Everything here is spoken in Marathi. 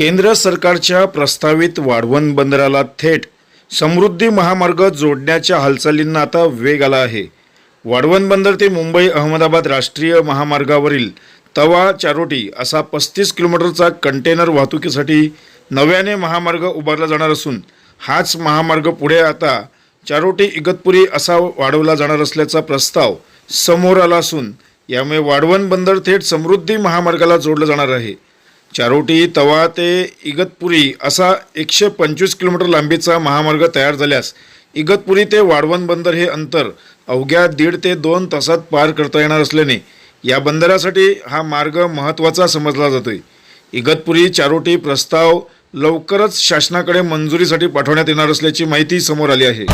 केंद्र सरकारच्या प्रस्तावित वाढवण बंदराला थेट समृद्धी महामार्ग जोडण्याच्या हालचालींना आता वेग आला आहे. वाढवण बंदर ते मुंबई अहमदाबाद राष्ट्रीय महामार्गावरील तवा चारोटी असा पस्तीस किलोमीटरचा कंटेनर वाहतुकीसाठी नव्याने महामार्ग उभारला जाणार असून हाच महामार्ग पुढे आता चारोटी इगतपुरी असा वाढवला जाणार असल्याचा प्रस्ताव समोर आला असून यामुळे वाढवण बंदर थेट समृद्धी महामार्गाला जोडलं जाणार आहे. चारोटी तवा ते इगतपुरी असा एकशे पंचवीस किलोमीटर लांबीचा महामार्ग तयार झाल्यास इगतपुरी ते वाढवण बंदर हे अंतर अवघ्या दीड ते दोन तासात पार करता येणार असल्याने या बंदरासाठी हा मार्ग महत्त्वाचा समजला जातोय. इगतपुरी चारोटी प्रस्ताव लवकरच शासनाकडे मंजुरीसाठी पाठवण्यात येणार असल्याची माहिती समोर आली आहे.